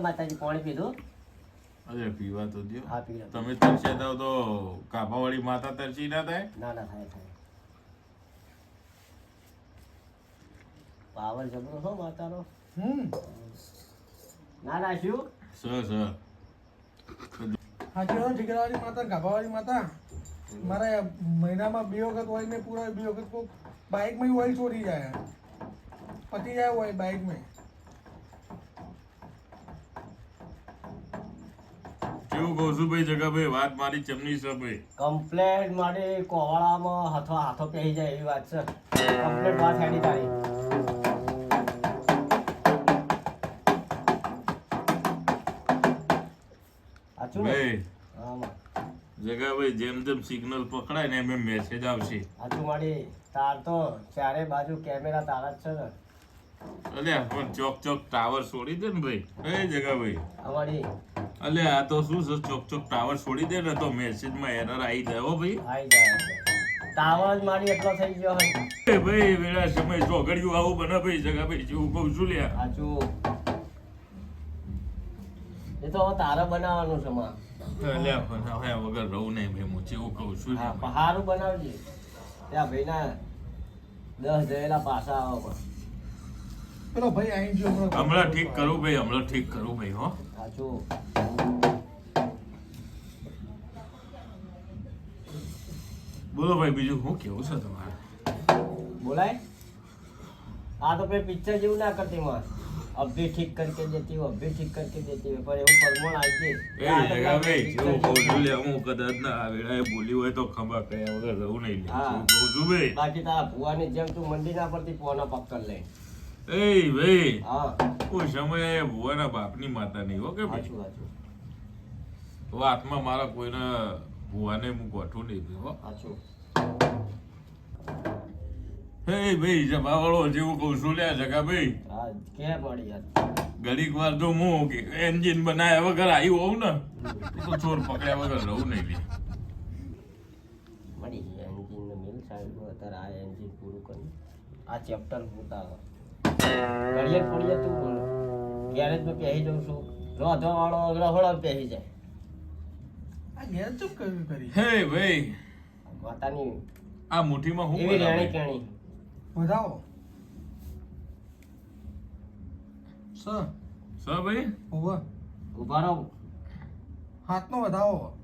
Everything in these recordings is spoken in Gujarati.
માતાજી પાણી પીધું. અરે પીવા તો દો હા પીવા. તમે તરસ્યા થાવ તો કાભાવાળી માતા તરસી ના થાય? ના ના થાય થાય. પાવર જબરો હો માતાનો. હમ. ના ના શું? સ સ. હાજી વાત ઠીકરાવાળી માતા ગાભાવાળી માતા. મારે મહિનામાં બે વખત ઓઇલ મેં પૂરા બે વખત કોક બાઇકમાં ઓઇલ ચોરી જાય. પતી જાય ઓઇલ બાઇકમાં કેવું કહું છું ભાઈ જગાભાઈ વાત મારી ચમની છે ભાઈ. કમ્પ્લેટ મારી કોવાળામાં હાથો હાથો પહેરી જાય એવી વાત છે. કમ્પ્લેટ વાત હેડી તારી. ભાઈ જગાભાઈ જેમ જેમ સિગ્નલ પકડાય ને એમ એમ મેસેજ આવશે. સાચું મારી તાર તો ચારે બાજુ કેમેરા તારા જ છે ને. અલ્યા પણ ચોક ચોક ટાવર છોડી દે ને ભાઈ. એ જગાભાઈ અમારી અલ્યા આ તો શું છે? ચોક ચોક ટાવર છોડી દે ને તો મેસેજમાં એરર આવી જાય હો ભાઈ. આવી જાય ટાવર જ મારી એટલો થઈ ગયો હે ભાઈ વેળા સમય ચોઘડિયું આવું બને ભાઈ જગાભાઈ જેવું કહું છું લ્યા. સાચું એ તો હવે તારે બનાવવાનું છે માં. અલ્યા પણ હવે વગર રહું નહીં ભાઈ હું જેવું કહું છું હા સારું બનાવજે. ત્યાં ભાઈના દસ જયેલા પાછા આવો પણ. પેલો ભાઈ આવી ગયો. હમણાં ઠીક કરું ભાઈ હમણાં ઠીક કરું ભાઈ હો. સાચું બોલો ભાઈ બીજું હું કેવું છે તમારે? બોલાય. આ તો પેલી પિક્ચર જેવું ના કરતી માં અભી ઠીક કરકે દેતી હોય અભી ઠીક કરકે દેતી હોય પણ એવું પરમણ આવી એ જગા ભાઈ જો બોલું લે હું કદાચ ના આ વેળાએ બોલી હોય તો ખબર કયા વગર રહું નહીં લે. કહું ભાઈ? બાકી તારા ભુવાની જેમ તું મંડી ના પરથી પોના પક્કર લઈ. એ ભાઈ કોઈ સમયે ભુવાના બાપની માતા નહીં હો કે ભાઈ? વાતમાં મારા કોઈને ભુવાને હું ગોઠું નહીં ભાઈ હો. હે ભાઈ જમાવાળો જેવું કહું છું લ્યા જગા ભાઈ. ઘડીક વાર તો હું એન્જિન બનાવ્યા વગર આવ્યું હોઉં ને તો ચોર પકડ્યા વગર રહું નહીં લે મળી ગયા એન્જિન મિલ અત્યારે આ એન્જિન પૂરું કરી આ ચેપ્ટર પૂરતા ઘડીએ પડીએ તું બોલ. ગેરેજમાં પહેરી જાઉં છું. રોધવા વાળો રહોડા પહેરી જાય. આ ગેરેજ ચૂપ કર્યું કરી? હે ભાઈ. માતાની આ મુઠ્ઠીમાં હું એવી રેણી કેણી. વધાવો. સ. સ ભાઈ. ઊભો. ઊભા રહો. હાથનો વધાવો.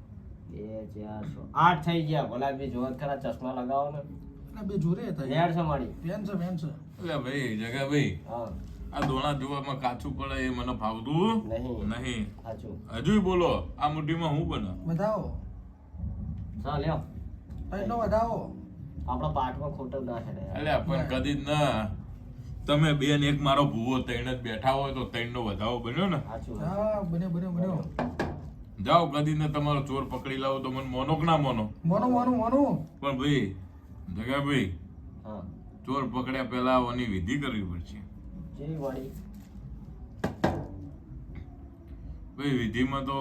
બે ચાર સો આઠ થઈ ગયા. ભલા બી જોત ખરા ચશ્મા લગાવો ને. એટલે બે જોરે હતા યાર છે મારી છે વેન છે. એટલે ભાઈ જગા ભાઈ આ દોણા જોવામાં કાચું પડે એ મને ફાવતું નહીં. હજુ બોલો આ મુઠ્ઠીમાં હું બને? વધાવો. હા લ્યો. તઈનો વધાવો. આપણા પાઠમાં ખોટો ના છે એટલે પણ કદી જ ના. તમે બેન એક મારો ભૂવો તૈણ જ બેઠા હોય તો તૈણ નો વધાવો બન્યો ને? હા બન્યો બન્યો બન્યો. જાઓ કદી ને તમારો ચોર પકડી લાવો તો મને મોનો કે ના મોનો. Mono mono mono. પણ ભાઈ જગા ભાઈ હા. ચોર પકડ્યા પહેલા ઓની વિધિ કરવી પડશે. વળી ભાઈ વિધિમાં તો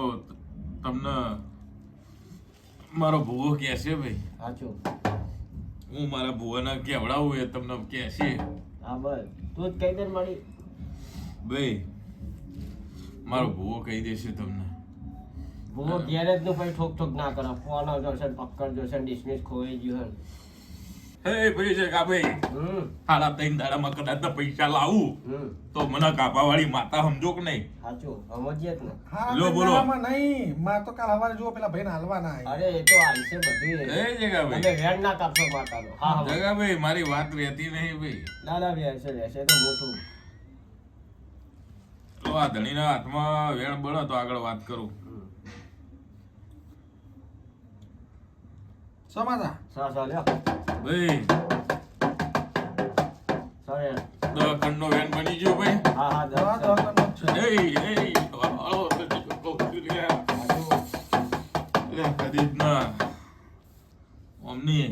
તમને મારો ભૂવો કહેશે ભાઈ. સાચો હું મારા ભૂવાના કેવડાવું એ તમને કહેશે. હા બસ. તું જ કહી દે મારી ભાઈ મારો ભૂવો કહી દેશે તમને. ભૂવો ઘેર જ નું ભાઈ ઠોક ઠોક ના કરો ફોન જોશે છે પક્કડ જોશે ડિસમિસ ખોઈ ગયું હે ભાઈ છે કા ભાઈ? હમ. સાડા ત્રણ દાડામાં કદાચ પૈસા લાવું. તો મને કાપાવાળી માતા સમજો કે નહીં? સાચું સમજીએ જ ને લો, બોલો. બોલો નહીં. માં તો કાલ હવારે જુઓ પેલા ભાઈને હાલવાના અરે એ તો આલશે બધું એ જગા તમે વેણ ના કાપશો માતાનો. હા હા. મારી વાત રહેતી નહીં ભાઈ. ના ના રહેશે રહેશે તો છું. તો આ ધણીના હાથમાં વેણ બળો તો આગળ વાત કરું. હમ. સમાતા સર સર લ્યો ભાઈ સર યાર. દવાખાનો વેણ બની ગયો ભાઈ હા હા દવા દસ દવાખાનું જ છે એ એ હાલો, કહું છું લે. લે, કદી જ ના અમની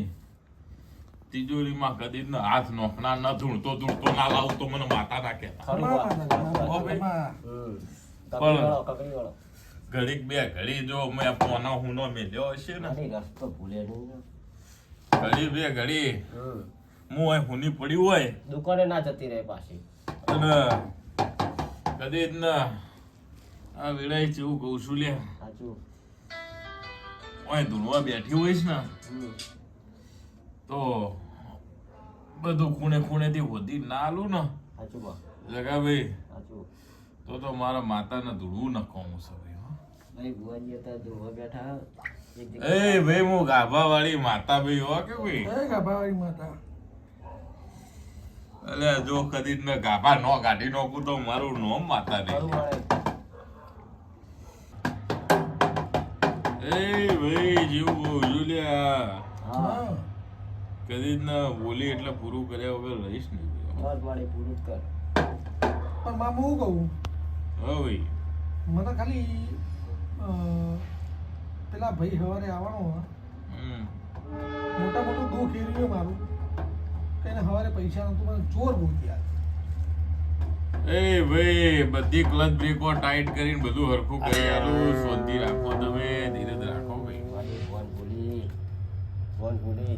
તિજોરીમાં કદી જ ના હાથ નોખના ન ધૂણતો ધૂણતો ના લાવું તો મને માતા ના કહેતા ખરું તમારા વાત. માતા, તમારા હો ભાઈ. માતા. હમ. પણ- ઘડીક બે ઘડી જો મેં પોનો હુનો મેલ્યો હશે ને. અરે રસ્તો ભૂલે નહીં. ઘડી બે ઘડી હમ. હું અહીં હુની પડી હોય. દુકાને ના જતી રહે પાછી. અને કદી જ ના આ વેળાએ જેવું કહું છું લે. સાચું. ઓય ધૂણવા બેઠી હોઈશ ને તો બધું ખૂણે ખૂણેથી વધી ના આલું ને. સાચું બા. જગા ભાઈ સાચું. તો તો મારા માતાને ધૂળવું ન કહું છે ભાઈ હો. હતા ધોવા બેઠા એ ભાઈ હું ગાભા વાળી માતા ભાઈ હો કે ભાઈ? એ ગાભાવાળી માતા. એટલે જો કદી ને ગાભા નો કાઢી નાખું તો મારું નોમ માતા નહીં એ ભાઈ જેવું કહું છું હા. હા. કદી જ ના બોલી એટલે પૂરું કર્યા વગર રહીશ ને બસ મારી પૂરું કર. પણ મામા હું કહું? હવે ભાઈ. મને ખાલી પેલા ભાઈ સવારે આવવાનો મોટા મોટું દુઃખ એ રહ્યું મારું કે એને સવારે પૈસા નતું મને જોર બહુ એ ભાઈ બધી ક્લચ બ્રેકો ટાઈટ કરીને બધું હરખું કરી આલું શોધી રાખો તમે ધીરજ રાખો ભાઈ. ફોન ભૂલી ફોન ભૂલી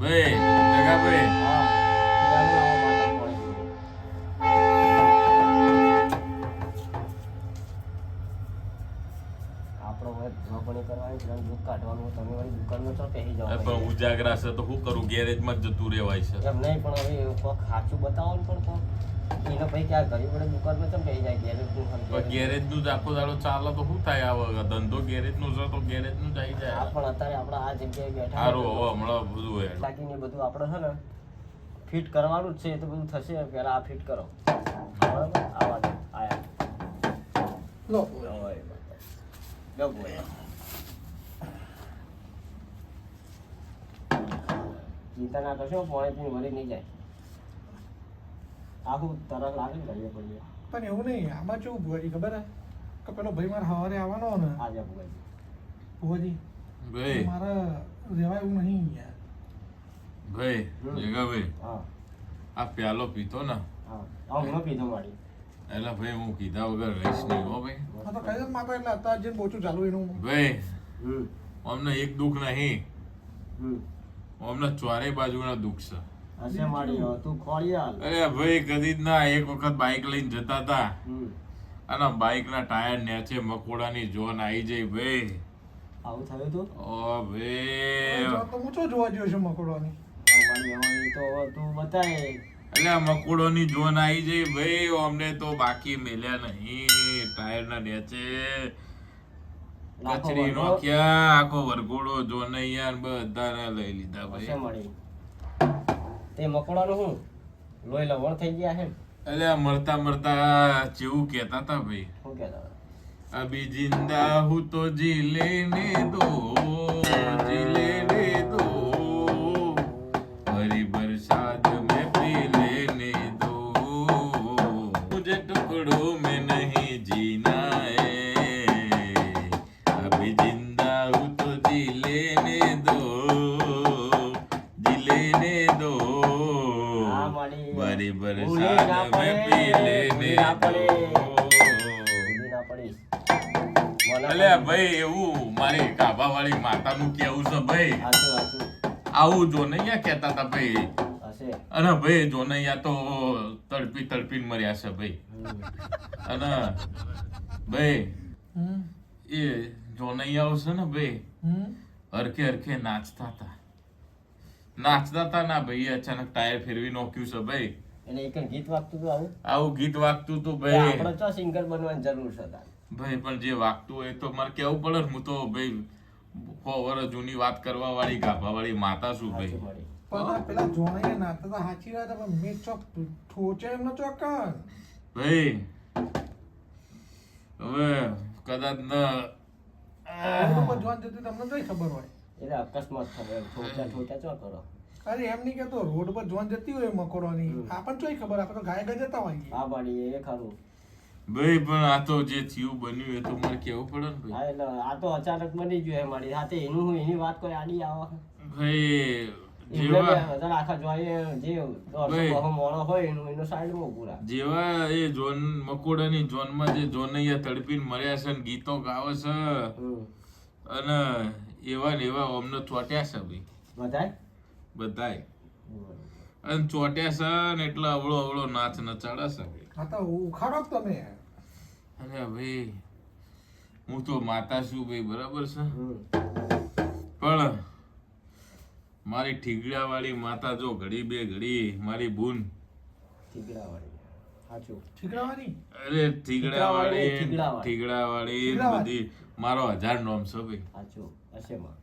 ભાઈ જગા ભાઈ. હા. તો કહી જાઓ પણ ઉજાગરા છે તો શું કરું? ગેરેજમાં જ જતું રહેવાય છે. એમ નહીં પણ હવે કોક સાચું બતાવો ને પણ કોક એને ભાઈ ક્યાં ઘરે વડે દુકાનમાં ચમ કહી જાય ગેરેજનું પણ ગેરેજનું જ આખો દાડો ચાલે તો શું થાય આ ધંધો ગેરેજનું છે તો ગેરેજનું જ આવી આ જાય પણ અત્યારે આપણે આ જગ્યાએ બેઠા સારું હવે હમણાં બધું હોય બાકી ને બધું આપણે છે ને ફિટ કરવાનું જ છે એ તો બધું થશે. પહેલાં આ ફિટ કરો. બરાબર? આવા આયા. લો હોય લો ચિંતા ના કરશો પાણી પીને વળી નહીં જાય. આખું તરસ લાગે ને ઘડીએ પડીએ પણ એવું નહીં આમાં કેવું ભુવાજી ખબર હે? કે પેલો ભાઈ મારે સવારે આવવાનો ને આજે ભુવાજી. ભુવાજી ભાઈ. મારે રહેવાય એવું નહીં યાર. ભાઈ જગા ભાઈ. હા. આ પ્યાલો પીતો ને. હા. હા હું પીધો મારી. એટલે ભાઈ હું કીધા વગર રહીશ નહીં હો ભાઈ. હા તો કહી દે માતા એટલે અત્યારે જે બોચું ચાલુ એનું. ભાઈ અમને એક દુઃખ નહીં. હમ અમને ચોરે બાજુના દુઃખ છે. હશે મારી તું ખોળિયાલ અરે ભાઈ કદી જ ના એક વખત બાઇક લઈને જતા હતા અને બાઇક ના ટાયર નેચે મકોડાની જોન આવી જાય ભાઈ. આવું થયું તું? ઓ ભાઈ. તો હું જોવા જેવો છે મકોડવાની અમારી તો બતાય. એટલે મકોડોની જોન આવી જાય ભાઈ અમને તો બાકી મેલ્યા નહીં ટાયર ના નેચે. કચરી નો આખો વરઘોડો જોનૈયા બધાને લઈ લીધા ભાઈ. તે મકોડાનું શું? લોહી લવણ થઈ ગયા છે અલ્યા મરતા મરતા જેવું કેતા હતા ભાઈ. શું કહેતા અભી જિંદા હું તો જી લેને દો જી ના અલ્યા ભાઈ એવું મારી ગાભા વાળી માતાનું કેવું છે ભાઈ? આવું જો આવું જોનૈયા કહેતા હતા ભાઈ. અને ભાઈ જોનૈયા તો તડપી તડપી મર્યા છે ભાઈ. અને ભાઈ એ જોનૈયાઓ છે ને ભાઈ હરખે હરખે નાચતા હતા નાચતા હતા ના ભાઈ અચાનક ટાયર ફેરવી નોક્યું છે ભાઈ. એટલે એક ગીત વાગતું હતું આવું? આવું ગીત વાગતું હતું આપણે ભાઈ. ચો સિંગર બનવાની જરૂર છે તાર. ભાઈ પણ જે વાગતું હોય તો મારે કેવું પડે ને. હું તો ભાઈ સો વર્ષ જૂની વાત કરવા વાળી ગાભા વાળી માતા છું ભાઈ. પણ પેલા નાતા સાચી વાત પણ મેં ચોક ઠોચે એમનો ચોકન ભાઈ હવે કદાચ ન રોડ પર જોવાન જતી તમને કઈ ખબર હોય. એટલે અકસ્માત થયો ઠોક્યા ઠોક્યા ચો કરો? અરે એમ નહીં કેતો રોડ પર જોવાન જતી હોય મકોડોની. આપણને ચોઈ ખબર આપણે તો ગાય ગજતા હોય આ બાળી એ ખરું. ભાઈ પણ આ તો જે થયું બન્યું એ તો મને કેવું પડે ને ભાઈ. એટલે આ તો અચાનક બની ગયું એ મારી સાથે. એનું હું એની વાત કોઈ આડી આવો ભાઈ જેવા એ જોન મકોડાની જોનમાં જે જોનૈયા તડપીને મર્યા છે ને ગીતો ગાવે છે અને એવા ને એવા અમને ચોટ્યા છે ભાઈ. બધાય? બધાય. અને ચોટ્યા છે ને એટલે અવળો અવળો નાચ નચાડે છે ભાઈ. હા તો ઉખાડો તમે? અરે ભાઈ હું તો માતા છું ભાઈ બરાબર છે? પણ મારી ઠીગડા વાળી માતા જો ઘડી બે ઘડી મારી બૂન. ઠીકરાવાળી અરે ઠીગડા વાળી વાળી. ઠીગડા વાળી ઠીગડા વાળી. બધી. મારો હજાર નોમ છે ભાઈ. સાચું હશે માં.